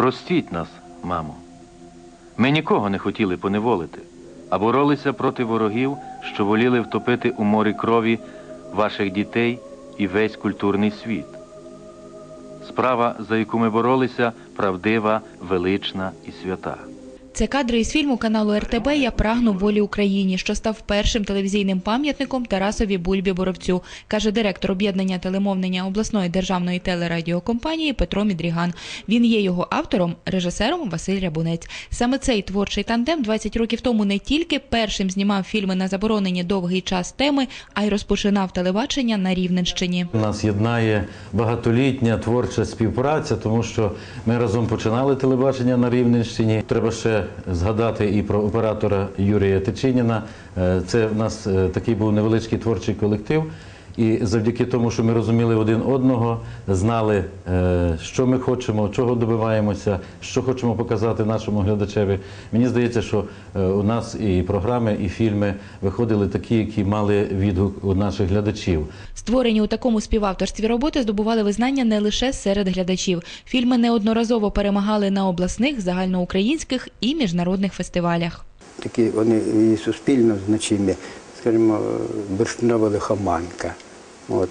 Простіть нас, мамо. Ми нікого не хотіли поневолити, а боролися проти ворогів, що воліли втопити у морі крові ваших дітей і весь культурний світ. Справа, за яку ми боролися, правдива, велична і свята. Це кадри із фільму каналу РТБ Я прагну волі Україні, що став першим телевізійним пам'ятником Тарасові Бульбі Боровцю, каже директор об'єднання телемовлення обласної державної телерадіокомпанії Петро Мідріган. Він є його автором, режисером Василь Рябунець. Саме цей творчий тандем 20 років тому не тільки першим знімав фільми на заборонені довгий час теми, а й розпочинав телебачення на Рівненщині. Нас єднає багатолітня творча співпраця, тому що ми разом починали телебачення на Рівненщині. Треба ще згадати і про оператора Юрія Тичиніна. Е, Це в нас е, такий був невеличкий творчий колектив. І завдяки тому, що ми розуміли один одного, знали, е, що ми хочемо, чого добиваємося, що хочемо показати нашому глядачеві. Мені здається, що е, у нас і програми, і фільми виходили такі, які мали відгук у наших глядачів. Створені у такому співавторстві роботи здобували визнання не лише серед глядачів. Фільми неодноразово перемагали на обласних, загальноукраїнських і міжнародних фестивалях. такі вони і суспільно значимі, скажімо, бурштинова лихоманка. От,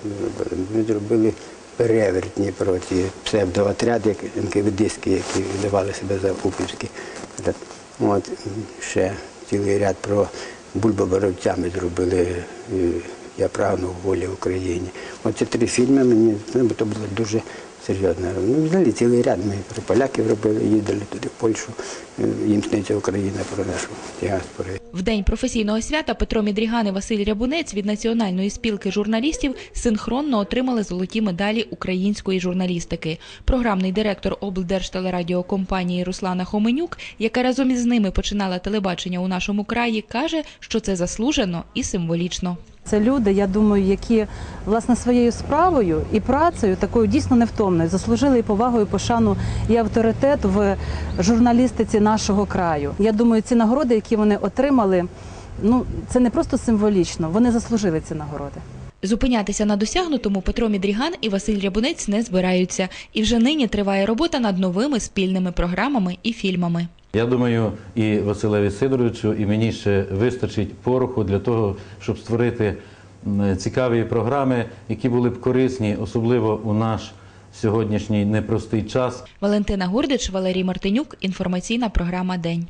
ми зробили перевертні проти псевдоотряд, як НКВДські, які видавали себе за упівські. От, ще цілий ряд про бульбоборовцями зробили е, Я прагну волі Україні. Оці три фільми мені ну, то було дуже серйозно. Ну, взагалі цілий ряд ми про поляків робили, їздили туди, в Польщу, е, їм сниться Україна про нашу діаспору. В день професійного свята Петро Мідріган і Василь Рябунець від Національної спілки журналістів синхронно отримали золоті медалі української журналістики. Програмний директор облдержтелерадіокомпанії Руслана Хоменюк, яка разом із ними починала телебачення у нашому краї, каже, що це заслужено і символічно. Це люди, я думаю, які власне своєю справою і працею, такою дійсно невтомною, заслужили і повагу, і пошану і авторитет в журналістиці нашого краю. Я думаю, ці нагороди, які вони отримали, ну це не просто символічно, вони заслужили ці нагороди. Зупинятися на досягнутому Петро Мідріган і Василь Рябунець не збираються. І вже нині триває робота над новими спільними програмами і фільмами. Я думаю, і Василеві Сидоровичу, і мені ще вистачить пороху для того, щоб створити цікаві програми, які були б корисні, особливо у наш сьогоднішній непростий час. Валентина Гурдич, Валерій Мартинюк. Інформаційна програма День.